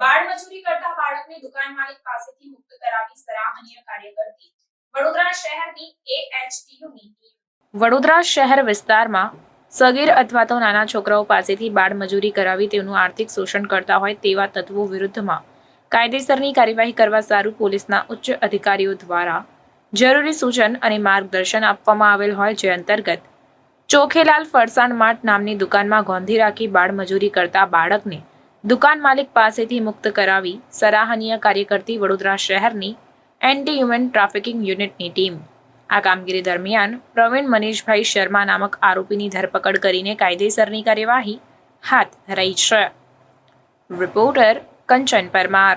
બાળ મજૂરી કરતા બાળકને દુકાન માલિક પાસેથી મુક્ત કરાવી સરાહનીય કાર્ય કરતી વડોદરા શહેરની એએચટીયુની વડોદરા શહેર વિસ્તારમાં સગીર અથવા તો નાના છોકરાઓ પાસેથી બાળ મજૂરી કરાવી તેનું આર્થિક શોષણ કરતા હોય તેવા તત્વો વિરુદ્ધમાં કાયદેસરની કાર્યવાહી કરવા સારું પોલીસના ઉચ્ચ અધિકારીઓ દ્વારા જરૂરી સૂચન અને માર્ગદર્શન આપવામાં આવેલ હોય જે અંતર્ગત ચોખેલાલ ફરસાણ માર્ટ નામની દુકાનમાં ગોંધી રાખી બાળમજૂરી કરતા બાળકને દુકાન માલિક પાસેથી મુક્ત કરાવી સરાહનીય કાર્ય કરતી વડોદરા શહેરની એન્ટી હ્યુમન ટ્રાફિકિંગ યુનિટની ટીમ. આ કામગીરી દરમિયાન પ્રવીણ મનીષભાઈ શર્મા નામક આરોપીની ધરપકડ કરીને કાયદેસરની કાર્યવાહી હાથ ધરાઈ છે. રિપોર્ટર કંચન પરમાર.